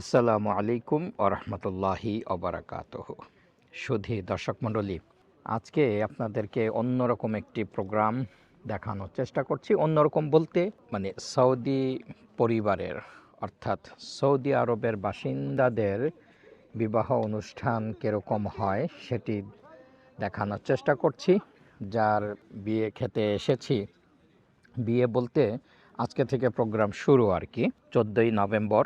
আসসালামু আলাইকুম ওরহমতুল্লাহি অবরাকাত সুধী দর্শক মণ্ডলী, আজকে আপনাদেরকে অন্যরকম একটি প্রোগ্রাম দেখানোর চেষ্টা করছি। অন্যরকম বলতে মানে সৌদি পরিবারের, অর্থাৎ সৌদি আরবের বাসিন্দাদের বিবাহ অনুষ্ঠান কীরকম হয় সেটি দেখানোর চেষ্টা করছি। যার বিয়ে খেতে এসেছি, বিয়ে বলতে আজকে থেকে প্রোগ্রাম শুরু আর কি, চোদ্দোই নভেম্বর।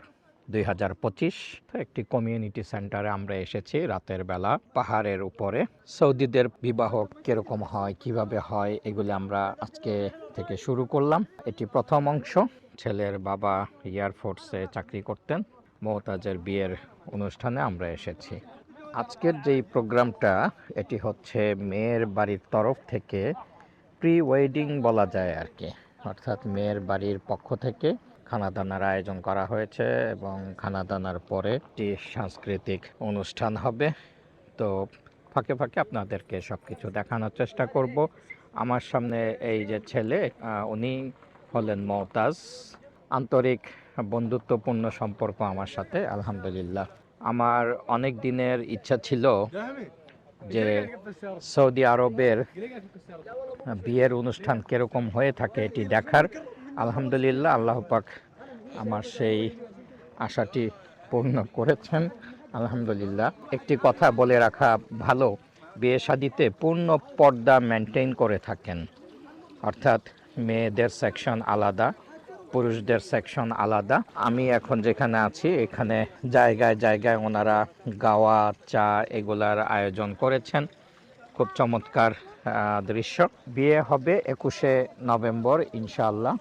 দুই হাজার পঁচিশ একটি কমিউনিটি সেন্টারে আমরা এসেছি রাতের বেলা। পাহাড়ের উপরে। সৌদিদের বিবাহ কীরকম হয়, কীভাবে হয়, এগুলি আমরা আজকে থেকে শুরু করলাম। এটি প্রথম অংশ। ছেলের বাবা এয়ারফোর্সে চাকরি করতেন। মমতাজের বিয়ের অনুষ্ঠানে আমরা এসেছি। আজকের যেই প্রোগ্রামটা, এটি হচ্ছে মেয়ের বাড়ির তরফ থেকে প্রি ওয়েডিং বলা যায় আর কি। অর্থাৎ মেয়ের বাড়ির পক্ষ থেকে খানাদানার আয়োজন করা হয়েছে এবং খানাদানার পরে একটি সাংস্কৃতিক অনুষ্ঠান হবে। তো ফাঁকে ফাঁকে আপনাদেরকে সব কিছু দেখানোর চেষ্টা করব। আমার সামনে এই যে ছেলে উনি হলেন মমতাজ। আন্তরিক বন্ধুত্বপূর্ণ সম্পর্ক আমার সাথে, আলহামদুলিল্লাহ। আমার অনেক দিনের ইচ্ছা ছিল যে সৌদি আরবের বিয়ের অনুষ্ঠান কীরকম হয়ে থাকে এটি দেখার। আলহামদুলিল্লাহ, আল্লাহ পাক আমার সেই আশাটি পূর্ণ করেছেন। আলহামদুলিল্লাহ, একটি কথা বলে রাখা ভালো, বিয়ে শাদিতে পূর্ণ পর্দা মেনটেন করে থাকেন। অর্থাৎ মেয়েদের সেকশন আলাদা, পুরুষদের সেকশন আলাদা। আমি এখন যেখানে আছি, এখানে জায়গায় জায়গায় ওনারা গাওয়া, চা এগুলার আয়োজন করেছেন। খুব চমৎকার দৃশ্য। বিয়ে হবে একুশে নভেম্বর, ইনশাআল্লাহ।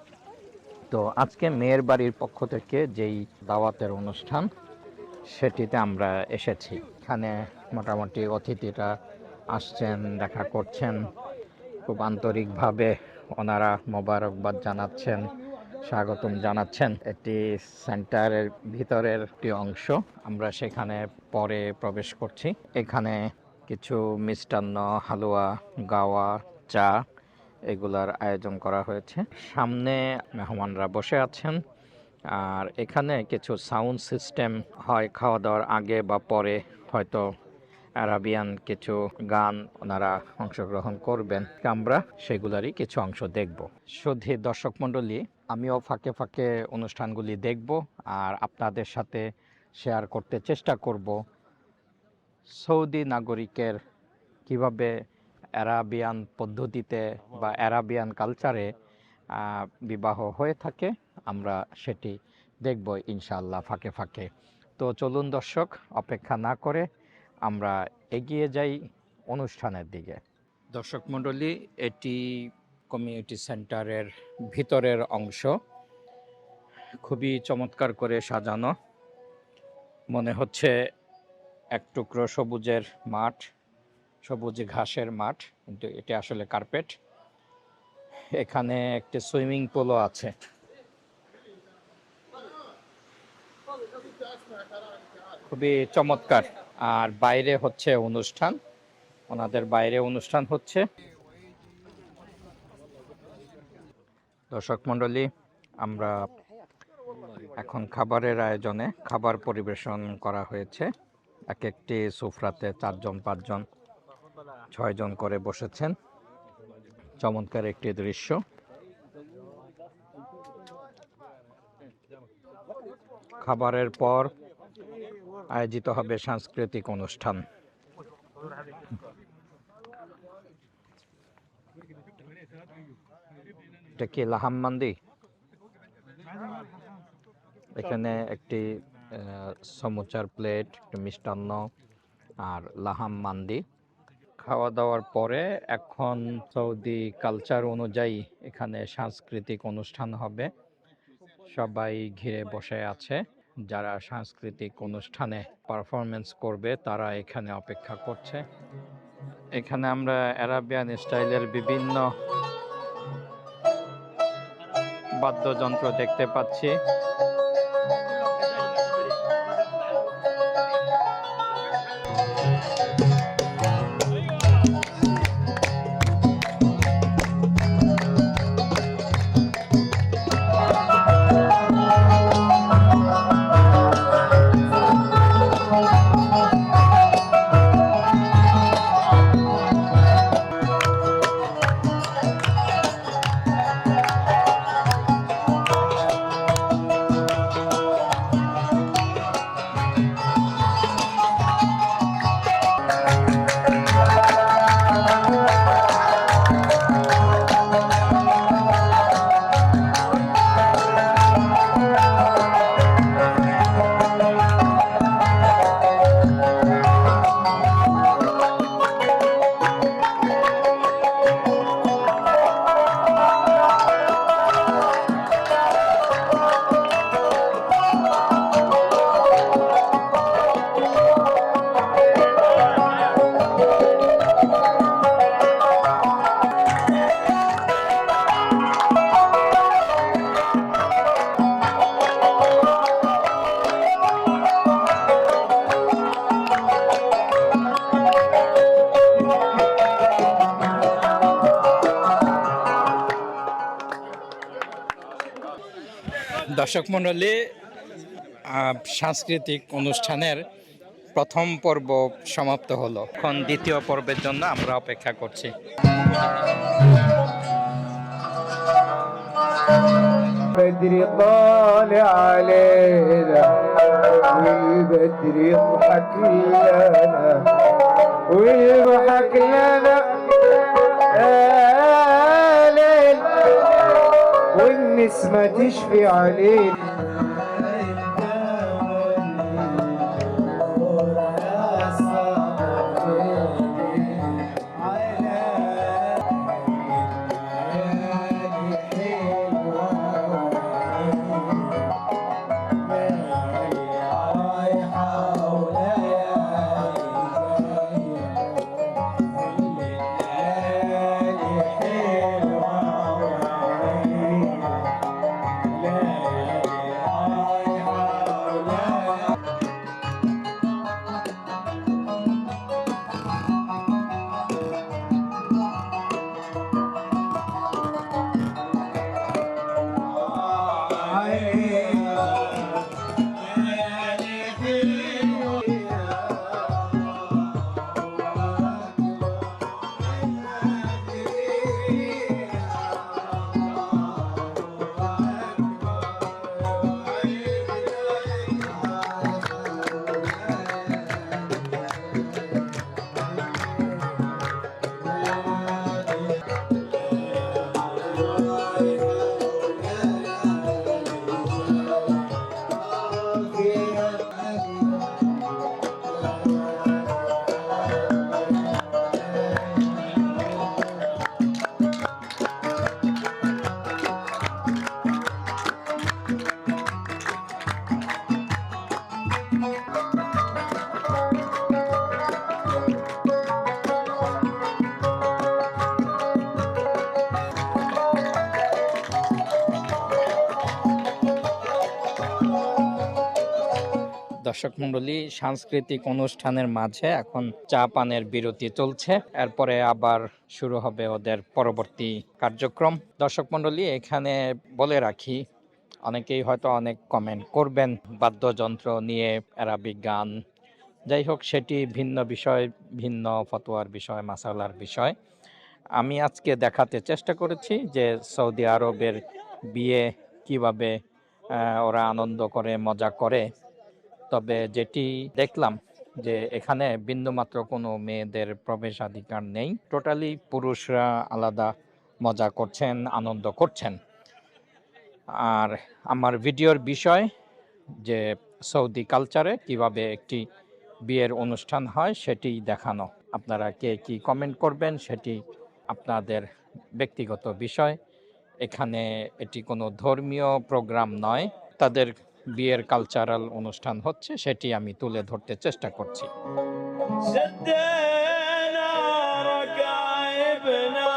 তো আজকে মেয়ের বাড়ির পক্ষ থেকে যেই দাওয়াতের অনুষ্ঠান, সেটিতে আমরা এসেছি। এখানে মোটামুটি অতিথিরা আসছেন, দেখা করছেন। খুব আন্তরিকভাবে ওনারা মোবারকবাদ জানাচ্ছেন, স্বাগতম জানাচ্ছেন। একটি সেন্টারের ভিতরের একটি অংশ আমরা সেখানে পরে প্রবেশ করছি। এখানে কিছু মিষ্টান্ন, হালুয়া, গাওয়া, চা এগুলার আয়োজন করা হয়েছে। সামনে মেহমানরা বসে আছেন। আর এখানে কিছু সাউন্ড সিস্টেম হয় খাওয়া দাওয়ার আগে বা পরে। হয়তো আরাবিয়ান কিছু গান ওনারা অংশগ্রহণ করবেন। আমরা সেগুলারই কিছু অংশ দেখব। শুধু দর্শক মণ্ডলী, আমিও ফাঁকে ফাঁকে অনুষ্ঠানগুলি দেখব আর আপনাদের সাথে শেয়ার করতে চেষ্টা করব। সৌদি নাগরিকের কীভাবে অ্যারাবিয়ান পদ্ধতিতে বা অ্যারাবিয়ান কালচারে বিবাহ হয়ে থাকে আমরা সেটি দেখব ইনশাআল্লাহ ফাঁকে ফাঁকে। তো চলুন দর্শক অপেক্ষা না করে আমরা এগিয়ে যাই অনুষ্ঠানের দিকে। দর্শক মণ্ডলী এটি কমিউনিটি সেন্টারের ভিতরের অংশ। খুবই চমৎকার করে সাজানো। মনে হচ্ছে এক টুকরো সবুজের মাঠ। সবুজ ঘাসের মাঠ, কিন্তু এটি আসলে কার্পেট। এখানে একটি সুইমিং পুলও আছে। খুবই চমৎকার। আর বাইরে হচ্ছে অনুষ্ঠান। ওনাদের বাইরে অনুষ্ঠান হচ্ছে। দর্শক মণ্ডলী, আমরা এখন খাবারের আয়োজনে খাবার পরিবেশন করা হয়েছে। এক একটি সুফরাতে চারজন, পাঁচজন ছয়জন করে বসেছেন। চমৎকার একটি দৃশ্য। খাবারের পর আয়োজিত হবে সাংস্কৃতিক অনুষ্ঠান। এটা কি লাহাম এখানে একটি সমুচার প্লেট মিষ্টান্ন আর লাহাম মান্দি। খাওয়া দাওয়ার পরে এখন সৌদি কালচার অনুযায়ী এখানে সাংস্কৃতিক অনুষ্ঠান হবে। সবাই ঘিরে বসে আছে। যারা সাংস্কৃতিক অনুষ্ঠানে পারফরমেন্স করবে, তারা এখানে অপেক্ষা করছে। এখানে আমরা অ্যারাবিয়ান স্টাইলের বিভিন্ন বাদ্যযন্ত্র দেখতে পাচ্ছি। দর্শক মণ্ডলী আহ, সাংস্কৃতিক অনুষ্ঠানের প্রথম পর্ব সমাপ্ত হলো এখন দ্বিতীয় পর্বের জন্য আমরা অপেক্ষা করছি بدري طالع علينا والبدر يضحك لنا ويضحك لنا والنسمة تشفي علينا. দর্শক মণ্ডলী, সাংস্কৃতিক অনুষ্ঠানের মাঝে এখন চা পানের বিরতি চলছে। এরপরে আবার শুরু হবে ওদের পরবর্তী কার্যক্রম। দর্শক মণ্ডলী, এখানে বলে রাখি, অনেকেই হয়তো অনেক কমেন্ট করবেন বাদ্যযন্ত্র নিয়ে অ্যারাবিক গান। যাই হোক, সেটি ভিন্ন বিষয়, ভিন্ন ফতোয়ার বিষয়, মাসালার বিষয়। আমি আজকে দেখাতে চেষ্টা করেছি যে সৌদি আরবের বিয়ে কীভাবে ওরা আনন্দ করে, মজা করে। তবে যেটি দেখলাম যে এখানে বিন্দুমাত্র কোনো মেয়েদের প্রবেশাধিকার নেই। টোটালি পুরুষরা আলাদা মজা করছেন, আনন্দ করছেন। আর আমার ভিডিওর বিষয় যে সৌদি কালচারে কীভাবে একটি বিয়ের অনুষ্ঠান হয় সেটি দেখানো। আপনারা কে কি কমেন্ট করবেন সেটি আপনাদের ব্যক্তিগত বিষয়। এখানে এটি কোনো ধর্মীয় প্রোগ্রাম নয়। তাদের বিয়ের কালচারাল অনুষ্ঠান হচ্ছে সেটি আমি তুলে ধরতে চেষ্টা করছি شدينا ركايبنا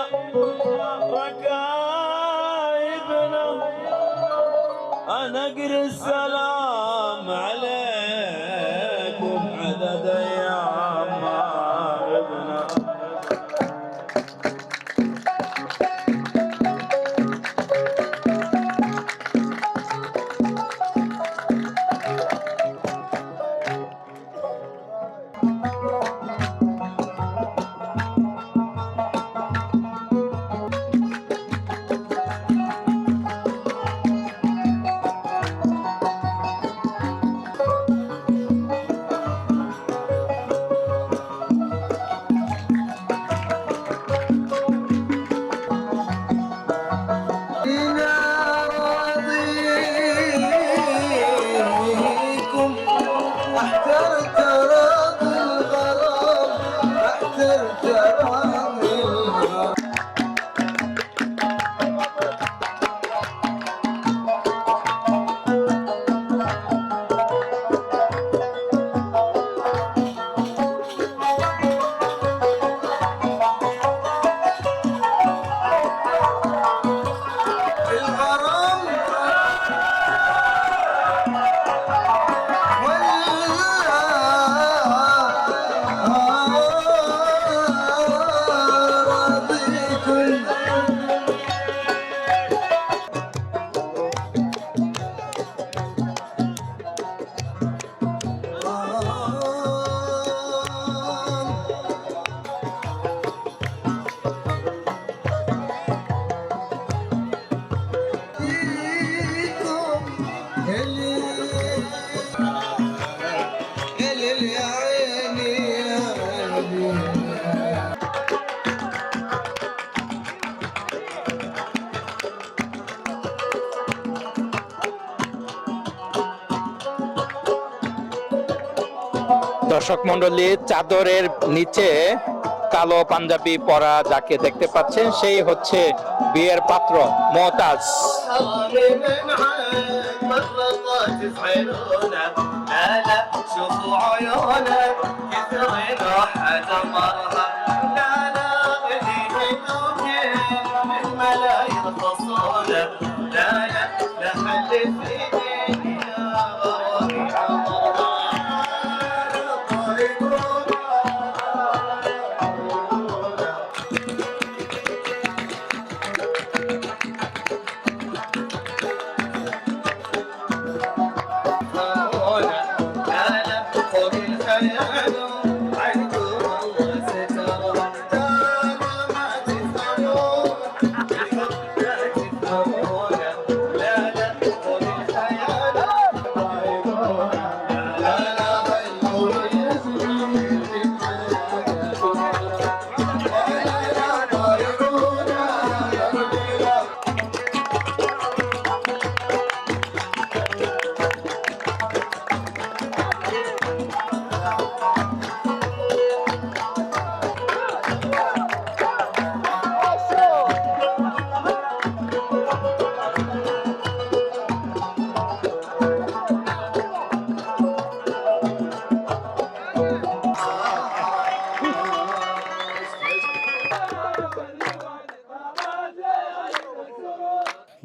ركايبنا انا اقري السلام দর্শক মন্ডলী চাদরের নিচে কালো পাঞ্জাবি পরা যাকে দেখতে পাচ্ছেন সেই হচ্ছে বিয়ের পাত্র মহতাজ من عاد مرضات تفعلونه لا لا شوفوا عيونه كثر راحة مرها لا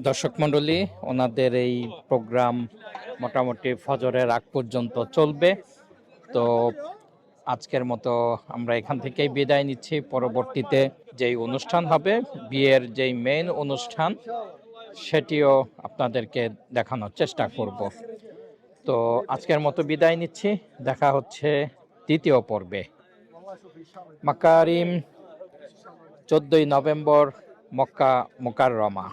দর্শক মণ্ডলী, ওনাদের এই প্রোগ্রাম মোটামুটি ফজরের আগ পর্যন্ত চলবে। তো আজকের মতো আমরা এখান থেকেই বিদায় নিচ্ছি। পরবর্তীতে যেই অনুষ্ঠান হবে, বিয়ের যেই মেইন অনুষ্ঠান, সেটিও আপনাদেরকে দেখানোর চেষ্টা করব। তো আজকের মতো বিদায় নিচ্ছি। দেখা হচ্ছে দ্বিতীয় পর্বে। মাকারিম, চোদ্দই নভেম্বর, মক্কা মোকাররমা।